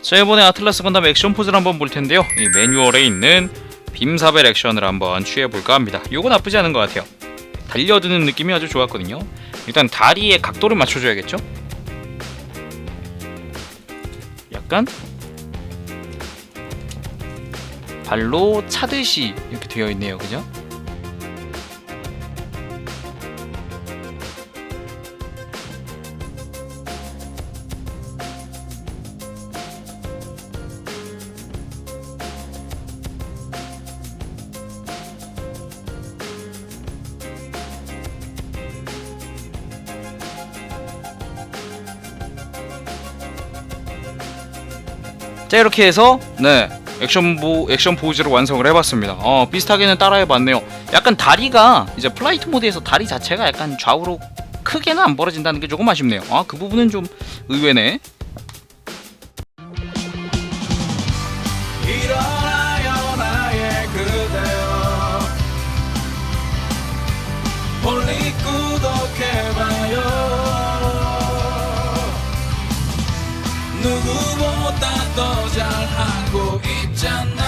자 이번에 아틀라스 건담 액션 포즈를 한번 볼 텐데요. 이 매뉴얼에 있는 빔사벨 액션을 한번 취해 볼까 합니다. 요거 나쁘지 않은 것 같아요. 달려드는 느낌이 아주 좋았거든요. 일단 다리의 각도를 맞춰줘야겠죠? 약간 발로 차듯이 이렇게 되어 있네요, 그죠? 자 이렇게 해서 네 액션 보 액션 포즈로 완성을 해봤습니다. 어 비슷하게는 따라해봤네요. 약간 다리가 이제 플라이트 모드에서 다리 자체가 약간 좌우로 크게는 안 벌어진다는 게 조금 아쉽네요. 아 그 부분은 좀 의외네. 구독해봐요 누구보다 더 잘하고 있잖아.